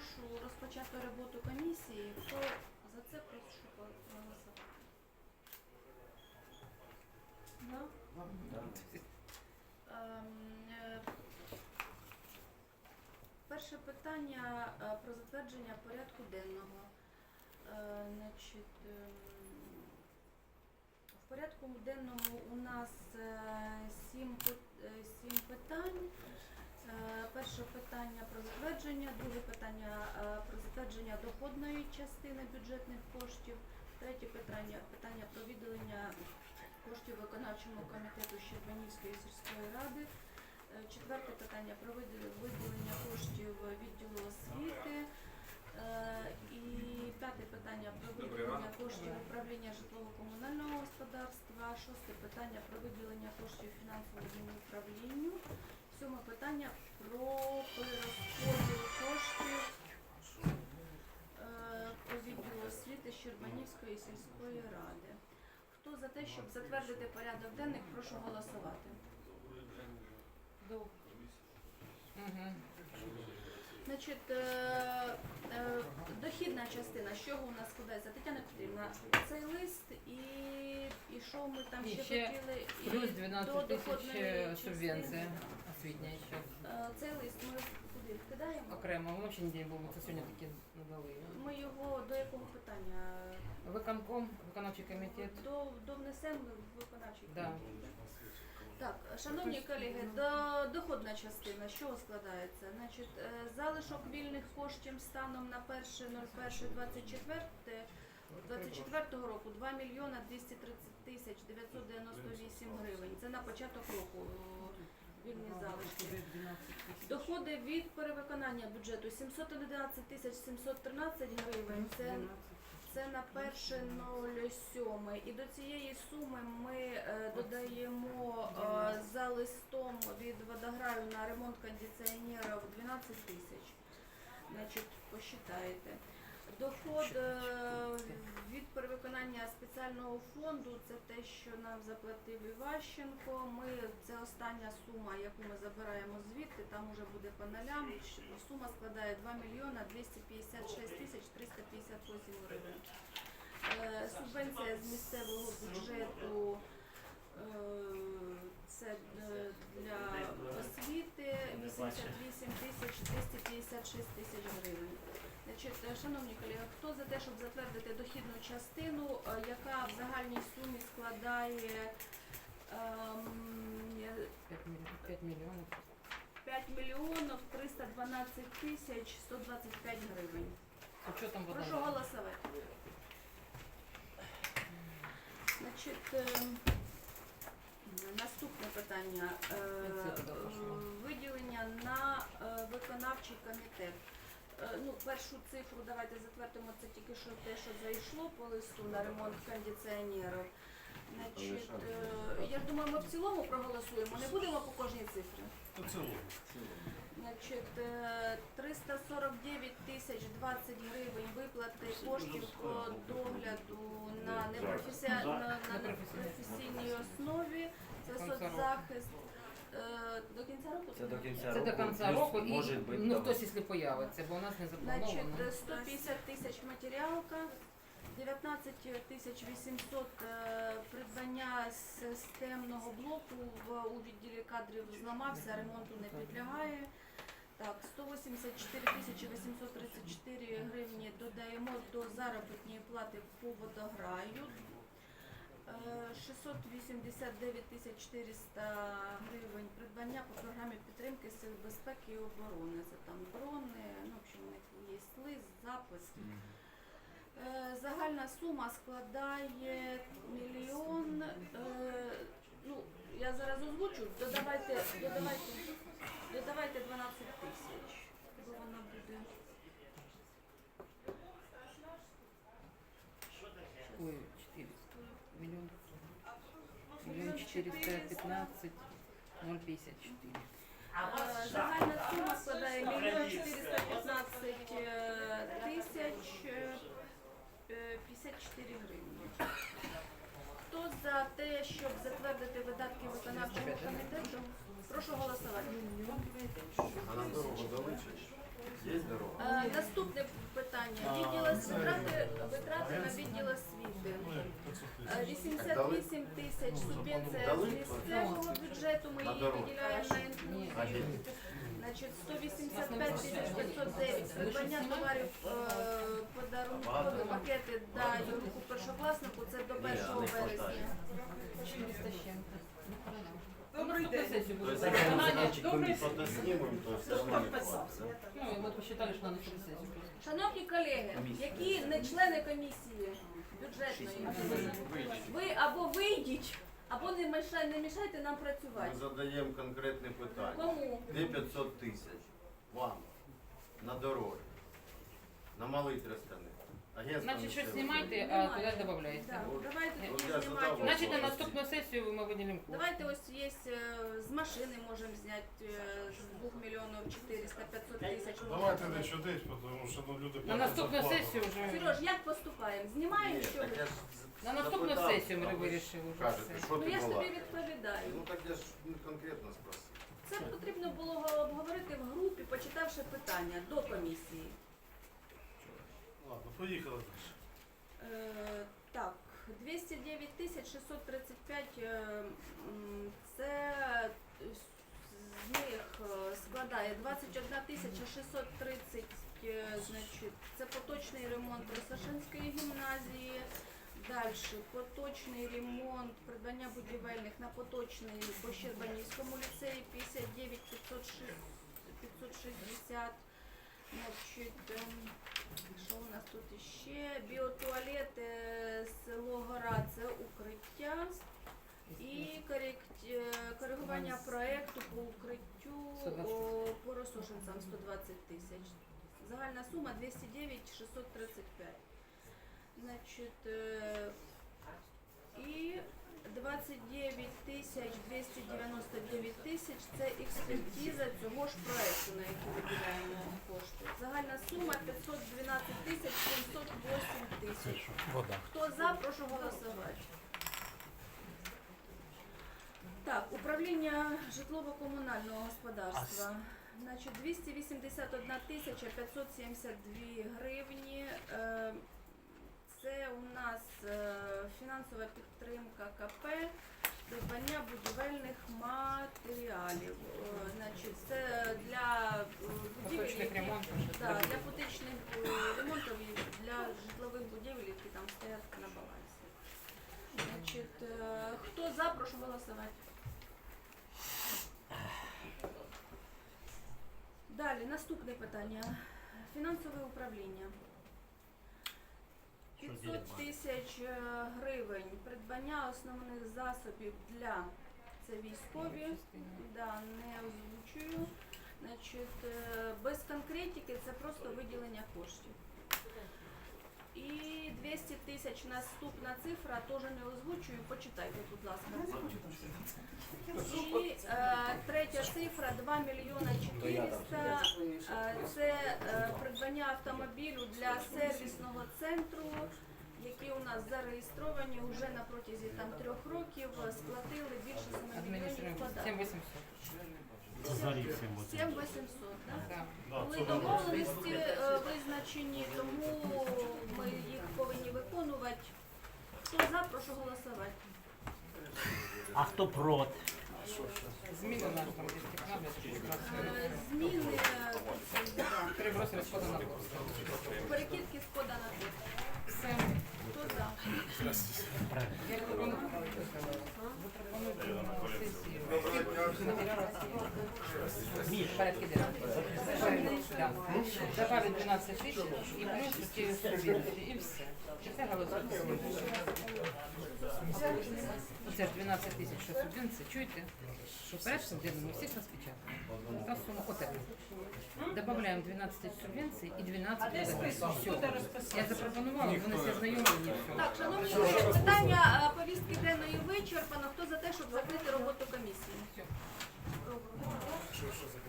прошу розпочати роботу комісії. Хто за це прошу проголосувати? Да? Ем, е, Перше питання е, про затвердження порядку денного. Е, ем, в порядку денному у нас сім питань. Е, Перше питання про затвердження, друге питання е, про затвердження доходної частини бюджетних коштів, третє питання, питання про виділення коштів виконавчому комітету Щербанівської сільської ради. Е, Четверте питання про виділення коштів відділу освіти. І п'яте питання про виділення коштів управління житлово-комунального господарства. Шосте питання про виділення коштів фінансовому управлінню. Сьоме питання про перерозподіл коштів е, по відділу освіти Щербанівської сільської ради. Хто за те, щоб затвердити порядок денний, прошу голосувати. Угу. Значить, е, е, дохідна частина, з чого у нас складається? Тетяна Петрівна, цей лист і, і що ми там І ще, ще хотіли? І Плюс до 12 тисяч доходної е, частини. субвенція освітня ще. Е, Цей лист ми куди вкидаємо? Окремо, воно взагалі ніде не було, це сьогодні таки надали. Ми його до якого питання? Виконком, виконавчий комітет. До, до внесемо в виконавчий Да. комітет. Так, шановні колеги, до, доходна частина з чого складається? Значить, е, залишок вільних коштів станом на 1.01.24 24 року 2 мільйона 230 тисяч 998 гривень. Це на початок року е, вільні залишки. Доходи від перевиконання бюджету 711 тисяч 713 гривень. Це це на перше 07. І до цієї суми ми е, додаємо е, за листом від водограю на ремонт кондиціонерів 12 тисяч. Значить, посчитаєте. Доход е, від перевиконання спеціального фонду це те, що нам заплатив Іващенко. Ми це остання сума, яку ми забираємо звідти. Там уже буде по нулям. Сума складає 2 мільйона 256 тисяч 358 гривень. Е, Субвенція з місцевого бюджету е, це е, для освіти 88 тисяч 256 тисяч гривень. Значить, е, шановні колеги, хто за те, щоб затвердити дохідну частину, е, яка в загальній сумі складає ем, 5 мільйонів. 5 мільйонів 312 тисяч 125 гривень. З учетом Прошу голосувати. Значить, ем, наступне питання. Е. Виділення на е, виконавчий комітет. Е, Ну, першу цифру давайте затвердимо, це тільки що те, що зайшло по листу на ремонт кондиціонерів. Значить, я думаю, ми в цілому проголосуємо, не будемо по кожній цифрі. По цілому. Значить, е, 349 тисяч 20 гривень виплати коштів по догляду на непрофесі- на, на непрофесійній основі. Це До кінця року. соцзахист. Е, До кінця року? Це до кінця Це року. до кінця Плюс року і може бути ну хтось, якщо появиться, бо у нас не заплановано. Значить, е, 150 тисяч матеріалка, 19 тисяч 800 е, придбання системного блоку в, у відділі кадрів зламався, ремонту не підлягає. Так, 184 тисячі 834 гривні додаємо до заробітної плати по водограю. Е, 689 тисяч 400 гривень придбання по програмі підтримки сил безпеки і оборони. Це там дрони, ну, в общем, у них є лист, запис. Е, Загальна сума складає мільйон. е, Ну, я зараз озвучу, додавайте, додавайте, додавайте 12 тисяч. Бо вона буде. Ой, 400. Мільйон. Мільйон 415, 054. Е, Загальна сума складає мільйон 415 е, тисяч е, е, 54 гривні. Хто за те, щоб затвердити видатки виконавчого комітету? Прошу голосувати. А на дорогу залишиш? Є дорога? Е, Наступне питання. Відділ витрати, витрати на відділ освіти. Е, 88 тисяч субвенція з місцевого бюджету. Ми її виділяємо на інклюзію. Значить, 185 тисяч 509 придбання товарів е, подарункові пакети даю руку першокласнику. Це до 1 вересня. 400 з чим-то. Добрий день. Ну. Шановні колеги, які не члени комісії бюджетної, ви або вийдіть, або не мішайте, не мішайте нам працювати. Ми задаємо конкретне питання. Кому? Де 500 тисяч? Вам. На дороги. На малий тростяник. Агентство Значить, щось знімайте, а туди додаєте. Да, давайте я знімати. Значить, на наступну сесію ми виділимо кошти. Давайте ось є е, з машини можемо зняти е, з 2 мільйонів 400 500 тисяч. Давайте не щодись, тому що ну, люди На платять наступну зарплату. сесію вже. Сереж, як поступаємо? Знімаємо Ні, що ви? На наступну запитав, сесію ми вирішили вже Кажете, все. що Ну ти я ж була? тобі відповідаю. Ну так я ж ну, конкретно спросив. Це потрібно було обговорити в групі, почитавши питання до комісії. Ладно, поїхали далі. Е, так, 209 тисяч 635 е, це з них е, складає 21 тисяча 630, е, значить, це поточний ремонт Росошинської гімназії. Далі поточний ремонт, придбання будівельних на поточний по Щербанівському ліцеї 59 560. Значить, ем, що у нас тут іще? Біотуалет, е, село Гора, це укриття. І е, коригування проекту по укриттю по Росошинцям 120 тисяч. Загальна сума 209 635. Значить, е, і 29 тисяч 299 тисяч це експертиза цього ж проекту, на який виділяємо кошти. Загальна сума 512 тисяч 708 тисяч. Хто за, прошу голосувати. Так, управління житлово-комунального господарства. Значить, 281 тисяча 572 гривні. Е, Це у нас фінансова підтримка КП, придбання будівельних матеріалів. Е, Значить, це для е, будівель, ремонтів. Да, для поточних е, ремонтів і для житлових будівель, які там стоять на балансі. Значить, хто за, прошу голосувати. Далі, наступне питання. Фінансове управління. 500 тисяч е, гривень придбання основних засобів для це військові. Да, не озвучую. Значить, е, без конкретики це просто виділення коштів. І 200 тисяч наступна цифра теж не озвучую, почитайте, будь ласка. І е, третя цифра 2 мільйона 400. Е, Це е, придбання автомобілю для сервісного центру, які у нас зареєстровані вже на протязі там трьох років, сплатили більше 7 мільйонів податків. 7800. 7800, так? Да. Да, Були домовленості е, визначені, тому ми їх повинні виконувати. Хто за, прошу голосувати. А хто проти? Зміни на там десь Е, Зміни е, да, Переброс розходу на кошти. перекидки з кода на код. Все. Хто за? Я пропоную Добавить 12 тисяч і плюс ті субвенції, і все. Голосується. Оце ж 12 тисяч, що субвенції, чуєте? Що порядком денному всіх розпечатано. Та сума отака. Добавляємо 12 тисяч субвенцій і 12 додаткових. Все. Я запропонувала, вони всі знайомі, і все. Так, шановні колеги, питання е, повістки денної вичерпано. Хто за те, щоб закрити роботу комісії? Пробуем.